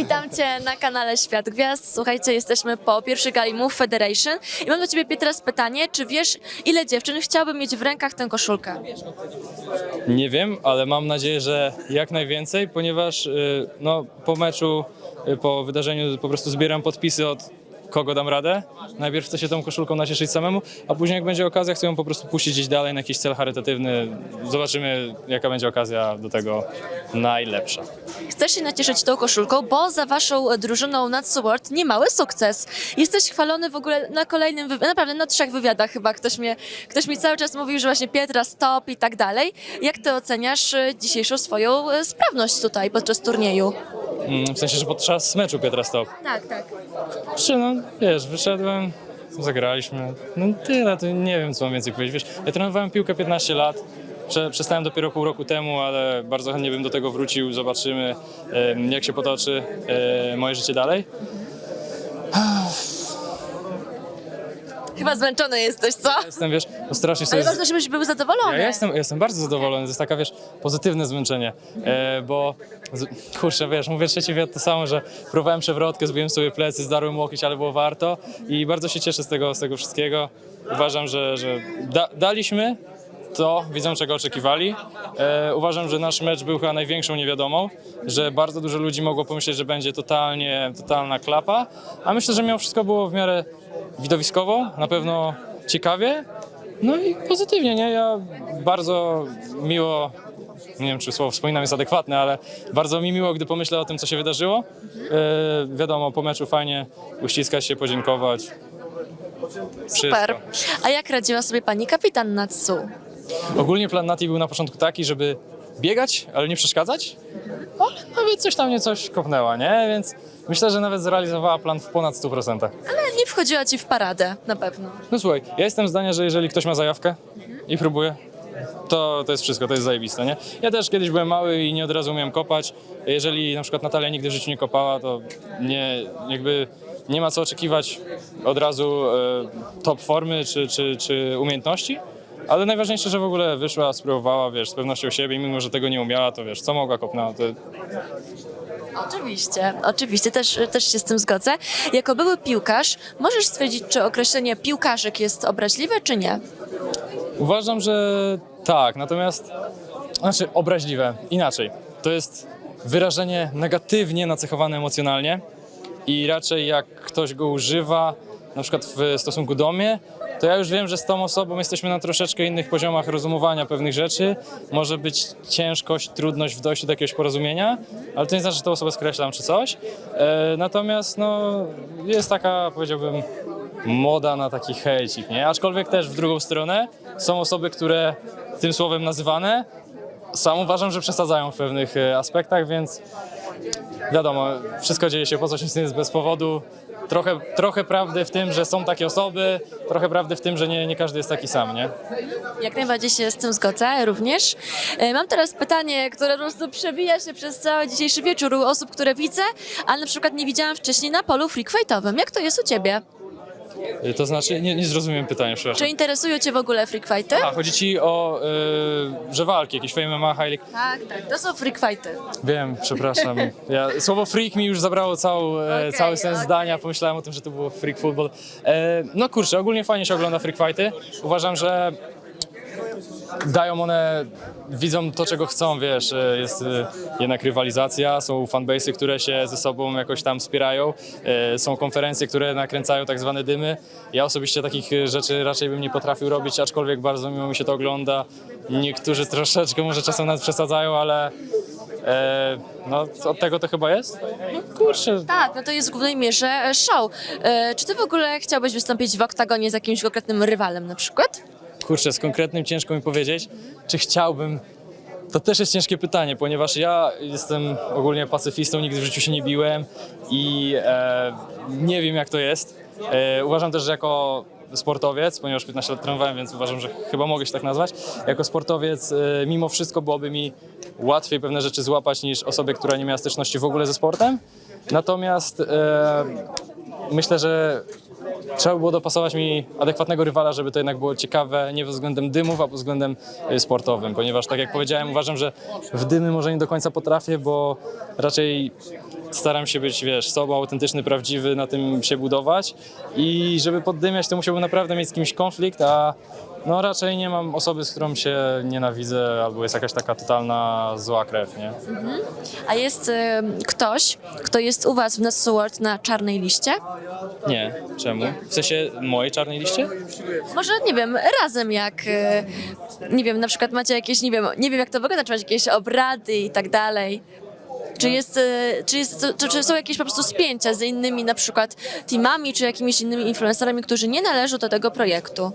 Witam Cię na kanale Świat Gwiazd. Słuchajcie, jesteśmy po pierwszej gali Move Federation i mam do Ciebie teraz pytanie, czy wiesz, ile dziewczyn chciałoby mieć w rękach tę koszulkę? Nie wiem, ale mam nadzieję, że jak najwięcej, ponieważ y, no, po meczu, y, po wydarzeniu po prostu zbieram podpisy od kogo dam radę. Najpierw chcę się tą koszulką nacieszyć samemu, a później jak będzie okazja, chcę ją po prostu puścić gdzieś dalej na jakiś cel charytatywny. Zobaczymy, jaka będzie okazja do tego najlepsza. Chcesz się nacieszyć tą koszulką, bo za Waszą drużyną Natsu World niemały sukces. Jesteś chwalony w ogóle na kolejnym, naprawdę na trzech wywiadach chyba. Ktoś, mnie, ktoś mi cały czas mówił, że właśnie Pietra, stop i tak dalej. Jak Ty oceniasz e, dzisiejszą swoją e, sprawność tutaj podczas turnieju? Mm, W sensie, że podczas meczu Piotra Stop. Tak, tak. Kurczę, no wiesz, wyszedłem, zagraliśmy. No tyle, to nie wiem, co mam więcej powiedzieć. Wiesz, ja trenowałem piłkę 15 lat. Prze, przestałem dopiero pół roku temu, ale bardzo chętnie bym do tego wrócił. Zobaczymy, em, jak się potoczy e, moje życie dalej. Chyba zmęczony jesteś, co? Jestem, wiesz, strasznie sobie... Ale ważne, żebyś był zadowolony. Ja jestem, jestem bardzo zadowolony, to jest taka, wiesz, pozytywne zmęczenie, e, bo z, kurczę, wiesz, mówię trzeci wiatr to samo, że próbowałem przewrotkę, zbiłem sobie plecy, zdarłem łokieć, ale było warto i bardzo się cieszę z tego, z tego wszystkiego. Uważam, że, że da, daliśmy to, widzą czego oczekiwali. E, uważam, że nasz mecz był chyba największą niewiadomą, że bardzo dużo ludzi mogło pomyśleć, że będzie totalnie, totalna klapa, a myślę, że mimo wszystko było w miarę widowiskowo, na pewno ciekawie, no i pozytywnie, nie? Ja bardzo miło, nie wiem czy słowo wspominam jest adekwatne, ale bardzo mi miło, gdy pomyślę o tym, co się wydarzyło. E, wiadomo, po meczu fajnie uściskać się, podziękować. Super. A jak radziła sobie pani kapitan Natsu? Ogólnie plan Nati był na początku taki, żeby biegać, ale nie przeszkadzać, ale nawet coś tam mnie coś kopnęła, nie? Więc myślę, że nawet zrealizowała plan w ponad 100%. Ale nie wchodziła ci w paradę, na pewno. No słuchaj, ja jestem zdania, że jeżeli ktoś ma zajawkę i próbuje, to, to jest wszystko, to jest zajebiste, nie? Ja też kiedyś byłem mały i nie od razu umiałem kopać. Jeżeli na przykład Natalia nigdy w życiu nie kopała, to nie, jakby nie ma co oczekiwać od razu e, top formy czy, czy, czy umiejętności. Ale najważniejsze, że w ogóle wyszła, spróbowała, wiesz, z pewnością siebie, i mimo że tego nie umiała, to wiesz, co mogła kopnęła, to Oczywiście, oczywiście, też, też się z tym zgodzę. Jako były piłkarz, możesz stwierdzić, czy określenie piłkarzyk jest obraźliwe, czy nie? Uważam, że tak, natomiast znaczy obraźliwe. Inaczej. To jest wyrażenie negatywnie nacechowane emocjonalnie i raczej jak ktoś go używa, na przykład w stosunku do mnie, to ja już wiem, że z tą osobą jesteśmy na troszeczkę innych poziomach rozumowania pewnych rzeczy. Może być ciężkość, trudność w dojściu do jakiegoś porozumienia, ale to nie znaczy, że tę osobę skreślam czy coś. E, natomiast no, jest taka, powiedziałbym, moda na taki hejcik, nie? Aczkolwiek też w drugą stronę są osoby, które tym słowem nazywane, sam uważam, że przesadzają w pewnych e, aspektach, więc wiadomo, wszystko dzieje się po coś, nic nie jest bez powodu. Trochę, trochę prawdy w tym, że są takie osoby, trochę prawdy w tym, że nie, nie każdy jest taki sam, nie? Jak najbardziej się z tym zgodzę również. E, Mam teraz pytanie, które po prostu przewija się przez cały dzisiejszy wieczór u osób, które widzę, ale na przykład nie widziałam wcześniej na polu freak fightowym. Jak to jest u ciebie? E, To znaczy, nie, nie zrozumiem pytania, przepraszam. Czy interesują cię w ogóle freak fighty? A, chodzi ci o, y, że walki, jakieś Fame MMA, High. Tak, tak, to są freak fighty. Wiem, przepraszam. Ja, słowo freak mi już zabrało całą, e, Okej, cały sens okej. zdania. Pomyślałem o tym, że to było freak football. E, no kurczę, ogólnie fajnie się ogląda freak fighty. Uważam, że dają one, widzą to, czego chcą, wiesz, e, jest e, jednak rywalizacja, są fanbase'y, które się ze sobą jakoś tam wspierają, e, są konferencje, które nakręcają tak zwane dymy. Ja osobiście takich rzeczy raczej bym nie potrafił robić, aczkolwiek bardzo miło mi się to ogląda. Niektórzy troszeczkę może czasem nawet przesadzają, ale no od tego to chyba jest. No kurczę, Tak, no to jest w głównej mierze show. Czy ty w ogóle chciałbyś wystąpić w oktagonie z jakimś konkretnym rywalem na przykład? Kurczę, z konkretnym ciężko mi powiedzieć, czy chciałbym. To też jest ciężkie pytanie, ponieważ ja jestem ogólnie pacyfistą, nigdy w życiu się nie biłem i e, nie wiem jak to jest. E, uważam też, że jako sportowiec, ponieważ 15 lat trenowałem, więc uważam, że chyba mogę się tak nazwać. Jako sportowiec e, mimo wszystko byłoby mi łatwiej pewne rzeczy złapać niż osobie, która nie miała styczności w ogóle ze sportem. Natomiast e, myślę, że trzeba było dopasować mi adekwatnego rywala, żeby to jednak było ciekawe, nie pod względem dymów, a pod względem y, sportowym, ponieważ tak jak powiedziałem, uważam, że w dymy może nie do końca potrafię, bo raczej staram się być, wiesz, sobą, autentyczny, prawdziwy, na tym się budować. I żeby poddymiać, to musiałbym naprawdę mieć z kimś konflikt, a no raczej nie mam osoby, z którą się nienawidzę albo jest jakaś taka totalna zła krew, nie? A jest y, ktoś, kto jest u was w Natsu World na czarnej liście? Nie. Czemu? W sensie mojej czarnej liście? Może, nie wiem, razem jak, y, nie wiem, na przykład macie jakieś, nie wiem, nie wiem jak to wygląda, czy macie jakieś obrady i tak dalej. Czy, jest, y, czy, jest, czy, czy są jakieś po prostu spięcia z innymi na przykład teamami, czy jakimiś innymi influencerami, którzy nie należą do tego projektu?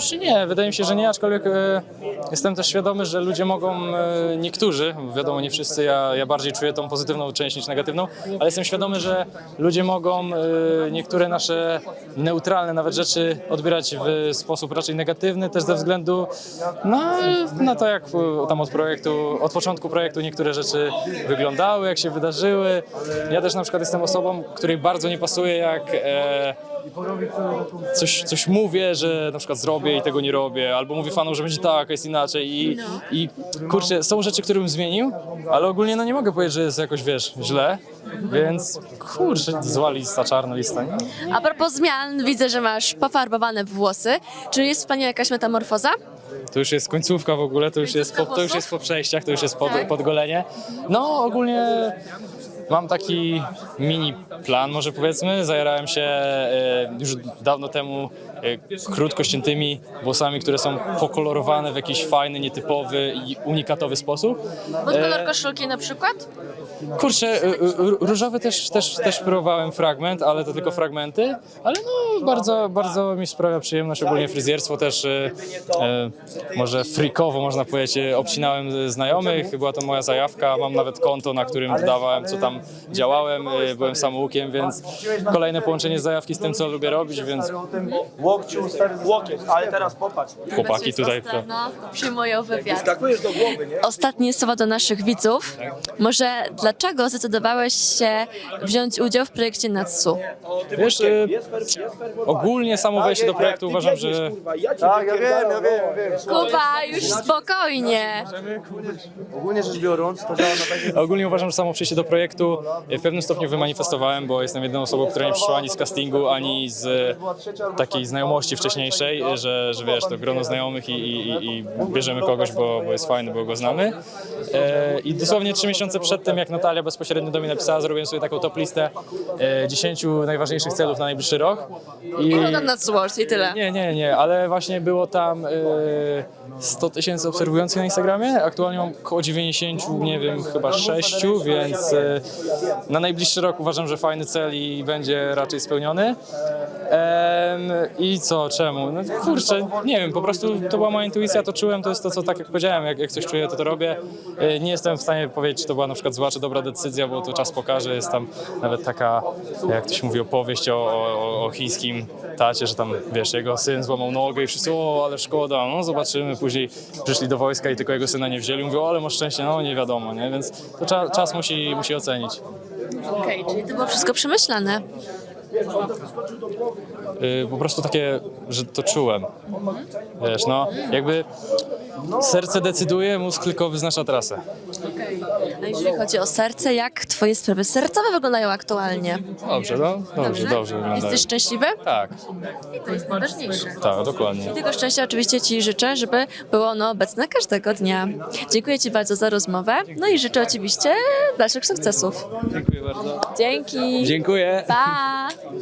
Czy nie, wydaje mi się, że nie, aczkolwiek e, jestem też świadomy, że ludzie mogą, e, niektórzy, wiadomo nie wszyscy, ja, ja bardziej czuję tą pozytywną część niż negatywną, ale jestem świadomy, że ludzie mogą e, niektóre nasze neutralne nawet rzeczy odbierać w sposób raczej negatywny, też ze względu na, na to, jak tam od projektu, od początku projektu niektóre rzeczy wyglądały, jak się wydarzyły. Ja też na przykład jestem osobą, której bardzo nie pasuje, jak coś, coś mówię, że na przykład zrobię i tego nie robię, albo mówię fanom, że będzie tak, a jest inaczej i, i kurczę, są rzeczy, które bym zmienił, ale ogólnie no nie mogę powiedzieć, że jest jakoś, wiesz, źle, więc kurczę, zła lista, czarna lista, nie? A propos zmian, widzę, że masz pofarbowane włosy. Czy jest w planie jakaś metamorfoza? To już jest końcówka w ogóle, to już jest po, to już jest po przejściach, to już jest pod, podgolenie. No ogólnie mam taki mini plan, może powiedzmy. Zajarałem się e, już dawno temu e, krótko ściętymi włosami, które są pokolorowane w jakiś fajny, nietypowy i unikatowy sposób. Pod kolor koszulki na przykład? Kurczę, różowy też, też, też próbowałem fragment, ale to tylko fragmenty, ale no bardzo, bardzo mi sprawia przyjemność, ogólnie fryzjerstwo też może freakowo można powiedzieć, obcinałem znajomych, była to moja zajawka, mam nawet konto, na którym dodawałem co tam działałem, y, byłem samoukiem, więc kolejne połączenie zajawki z tym, co lubię robić, więc Łokciu, stary łokieć, ale teraz popatrz. chłopaki tutaj... No, przyjmują wywiad. Skakujesz do głowy, nie? Ostatnie słowa do naszych widzów. Może dlaczego zdecydowałeś się wziąć udział w projekcie Natsu? Wiesz, y, ogólnie samo wejście do projektu uważam, że... Tak, ja wiem, ja wiem, ja wiem. Kuba, już spokojnie. Ogólnie rzecz biorąc, to działa na Ogólnie uważam, że samo przyjście do projektu w pewnym stopniu wymanifestowałem, bo jestem jedną osobą, która nie przyszła ani z castingu, ani z takiej znajomości wcześniejszej, że, że wiesz, to grono znajomych i, i, i bierzemy kogoś, bo, bo jest fajny, bo go znamy. E, I dosłownie trzy miesiące przed tym, jak Natalia bezpośrednio do mnie napisała, zrobiłem sobie taką top listę e, 10 najważniejszych celów na najbliższy rok. I Natsu World i tyle. nie, nie, nie, ale właśnie było tam e, 100 tysięcy obserwujących na Instagramie. Aktualnie mam około 90, nie wiem, chyba 6, więc e, na najbliższy rok uważam, że fajny cel i będzie raczej spełniony. I co, czemu? No kurczę, nie wiem, po prostu to była moja intuicja, to czułem, to jest to, co tak jak powiedziałem, jak, jak coś czuję, to to robię. E, Nie jestem w stanie powiedzieć, czy to była na przykład zła, czy dobra decyzja, bo to czas pokaże. Jest tam nawet taka, jak to się mówi, opowieść o, o, o chińskim tacie, że tam, wiesz, jego syn złamał nogę i wszyscy, o, ale szkoda, no zobaczymy. Później przyszli do wojska i tylko jego syna nie wzięli. Mówią, ale masz szczęście, no nie wiadomo, nie? Więc to cza, czas musi, musi ocenić. Okej, czyli to było wszystko przemyślane. Y, po prostu takie, że to czułem. Wiesz, no, jakby serce decyduje, mózg tylko wyznacza trasę. A jeżeli chodzi o serce, jak twoje sprawy sercowe wyglądają aktualnie? Dobrze, no, dobrze, dobrze. Jesteś szczęśliwy? Tak, I to jest najważniejsze. tak, dokładnie. Tego szczęścia oczywiście Ci życzę, żeby było ono obecne każdego dnia. Dziękuję Ci bardzo za rozmowę, no i życzę oczywiście dalszych sukcesów. Dziękuję bardzo. Dzięki. Dziękuję. Pa!